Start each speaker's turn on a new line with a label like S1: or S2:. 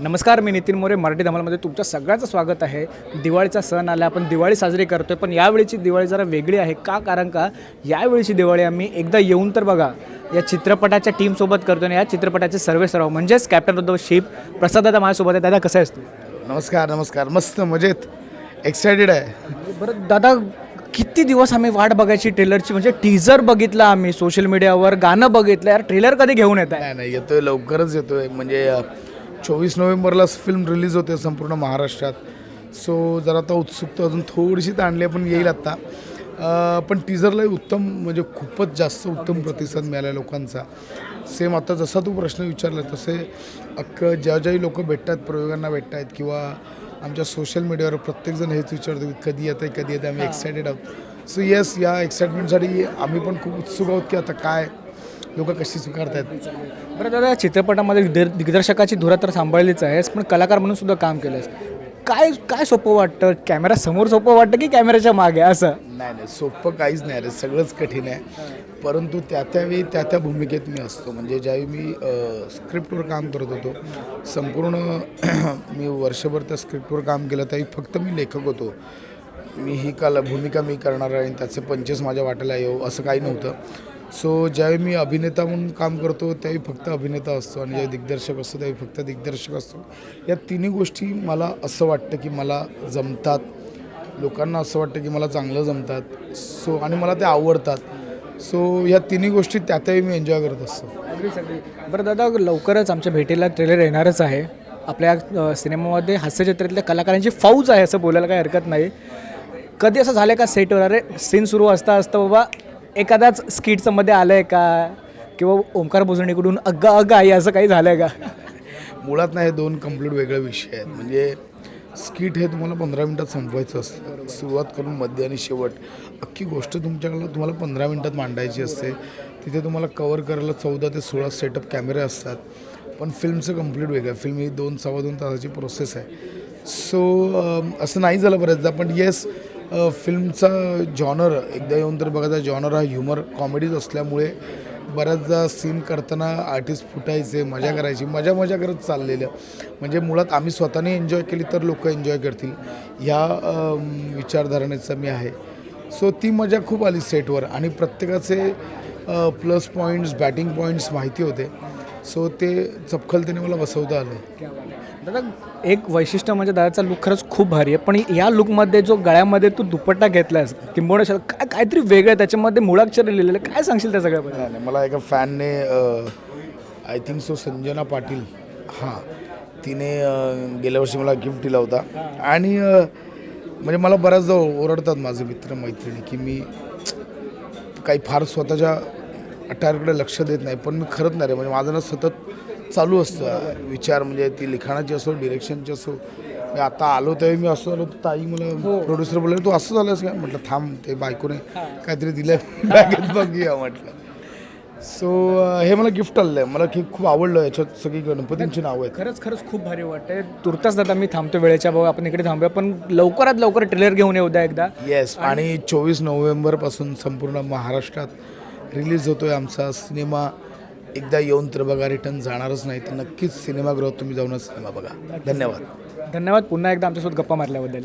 S1: नमस्कार मी नितीन मोरे मराठी धमालमध्ये तुमच्या सगळ्यांचं स्वागत आहे. दिवाळीचा सण आला आपण दिवाळी साजरी करतोय पण यावेळीची दिवाळी जरा वेगळी आहे. का? कारण का? यावेळीची दिवाळी आम्ही एकदा येऊन तर बघा या चित्रपटाच्या टीमसोबत करतो आणि या चित्रपटाचे सर्वे सराव म्हणजेच captain of the ship Prasad दादा माझ्यासोबत आहे दादा कसं आहेस तू?
S2: नमस्कार नमस्कार. मस्त मजेत. एक्सायटेड आहे.
S1: बरं दादा किती दिवस आम्ही वाट बघायची ट्रेलरची म्हणजे टीझर बघितला आम्ही सोशल मीडियावर गाणं बघितलं. यार ट्रेलर कधी घेऊन येत आहे
S2: नाही नाही येतोय लवकरच येतोय. म्हणजे चोवीस नोव्हेंबरला फिल्म रिलीज होते संपूर्ण महाराष्ट्रात. सो जरा आता उत्सुकता अजून थोडीशी ताणली पण येईल आत्ता पण टीजरलाही उत्तम म्हणजे खूपच जास्त उत्तम प्रतिसाद मिळाला लोकांचा. सेम आता जसा तू प्रश्न विचारला तसे अख्ख ज्या ज्याही लोक भेटतात प्रयोगांना भेटत आहेत किंवा आमच्या सोशल मीडियावर प्रत्येकजण हेच विचारतो की कधी येतं आहे कधी येतं आम्ही एक्सायटेड आहोत. सो येस या एक्साइटमेंटसाठी आम्ही पण खूप उत्सुक आहोत की आता काय लोक कशी स्वीकारतात
S1: बरं दादा चित्रपटामध्ये दिग्दर- दिग्दर्शकाची धुरा तर सांभाळलीच आहेस पण कलाकार म्हणून सुद्धा काम केलंस काय काय सोपं वाटतं? कॅमेरा समोर सोपं वाटतं की कॅमेऱ्याच्या मागे असं?
S2: नाही नाही सोपं काहीच नाही रे सगळंच कठीण आहे. परंतु त्या त्यावेळी त्या त्या भूमिकेत मी असतो. म्हणजे ज्यावेळी मी स्क्रिप्टवर काम करत होतो संपूर्ण मी वर्षभर त्या स्क्रिप्टवर काम केलं त्यावेळी फक्त मी लेखक होतो. मी ही कला भूमिका मी करणार आहे आणि त्याचे पंचेस माझ्या वाटायला येऊ असं काही नव्हतं. सो ज्यावेळी मी अभिनेता म्हणून काम करतो त्यावेळी फक्त अभिनेता असतो आणि ज्यावेळी दिग्दर्शक असतो त्यावेळी फक्त दिग्दर्शक असतो. या तिन्ही गोष्टी मला असं वाटतं की मला जमतात. लोकांना असं वाटतं की मला चांगलं जमतात. सो आणि मला ते आवडतात. सो ह्या तिन्ही गोष्टी त्या मी एन्जॉय करत असतो.
S1: अगदी सगळी बरं दादा लवकरच आमच्या भेटीला ट्रेलर येणारच आहे. आपल्या सिनेमामध्ये हास्यचित्रातल्या कलाकारांची फौज आहे असं बोलायला काही हरकत नाही. कधी असं झालं का सेटवर अरे सीन सुरू असता असता बाबा एखादाच स्किटचं मध्ये आलं आहे का? किंवा ओंकार भोजणीकडून अग्गा अग्गा आई असं काही झालं आहे का?
S2: मुळात नाही हे दोन कंप्लीट वेगळे विषय आहेत. म्हणजे स्किट हे तुम्हाला पंधरा मिनटात संपवायचं असतं. सुरुवात करून मध्य आणि शेवट. अख्खी गोष्ट तुमच्याकडं तुम्हाला पंधरा मिनटात मांडायची असते. तिथे तुम्हाला कवर करायला चौदा ते सोळा सेटअप कॅमेरे असतात. पण फिल्मचं कंप्लीट वेगळं आहे. फिल्म ही दोन सव्वा दोन तासाची प्रोसेस आहे. सो असं नाही झालं बऱ्याचदा पण येस फिल्मचा जॉनर एकदा येऊन तर बघायचा जॉनर हा ह्युमर कॉमेडीज असल्यामुळे बऱ्याचदा सीन करताना आर्टिस्ट फुटायचे मजा करायची मजा मजा करत चाललेलं. म्हणजे मुळात आम्ही स्वतःने एन्जॉय केली तर लोक एन्जॉय करतील. ह्या विचारधारणेचा मी आहे. सो ती मजा खूप आली सेटवर आणि प्रत्येकाचे प्लस पॉईंट्स बॅटिंग पॉईंट्स माहिती होते. सो ते चपखलतेने मला बसवता आले.
S1: दादा एक वैशिष्ट्य म्हणजे दादाचा लुक खरंच खूप भारी आहे. पण या लुकमध्ये जो गळ्यामध्ये तू दुपट्टा घेतलायस किंबहुना शाल- काय काहीतरी वेगळं आहे त्याच्यामध्ये मुळाक्षर लिहिलेलं काय सांगशील त्या सगळ्याबद्दल?
S2: नाही मला एका फॅनने I think so Sanjana Patil हां तिने गेल्या वर्षी मला गिफ्ट दिला होता. आणि म्हणजे मला बऱ्याचदा ओरडतात माझे मित्र मैत्रिणी की मी काही फार स्वतःच्या अटायरकडे लक्ष देत नाही पण मी खरंच नाही रे म्हणजे माझं ना सतत चालू असतं. विचार म्हणजे ती लिखाणाची असो डिरेक्शनची असो. मी आता आलो त्यावेळी मी असं आलो ताई मला प्रोड्युसर बोलले तू असं झालंस काय म्हटलं थांब ते बायकोने काहीतरी दिलं बॅगेत बघूया म्हटलं. सो हे मला गिफ्ट आलेलं आहे मला की खूप आवडलं याच्यात सगळी गणपतींची नावं आहेत.
S1: खरंच खरंच खूप भारी वाटतंय. तुर्तास दादा मी थांबतो वेळेच्या भाऊ आपण इकडे थांबूया. पण लवकरात लवकर ट्रेलर घेऊन येऊ द्या एकदा.
S2: येस आणि चोवीस नोव्हेंबरपासून संपूर्ण महाराष्ट्रात रिलीज होतोय आमचा सिनेमा. एकदा येऊन तर बघा रिटर्न जाणारच नाही तर नक्कीच सिनेमागृहात तुम्ही जाऊनच सिनेमा बघा. धन्यवाद.
S1: धन्यवाद. पुन्हा एकदा आमच्यासोबत गप्पा मारल्याबद्दल.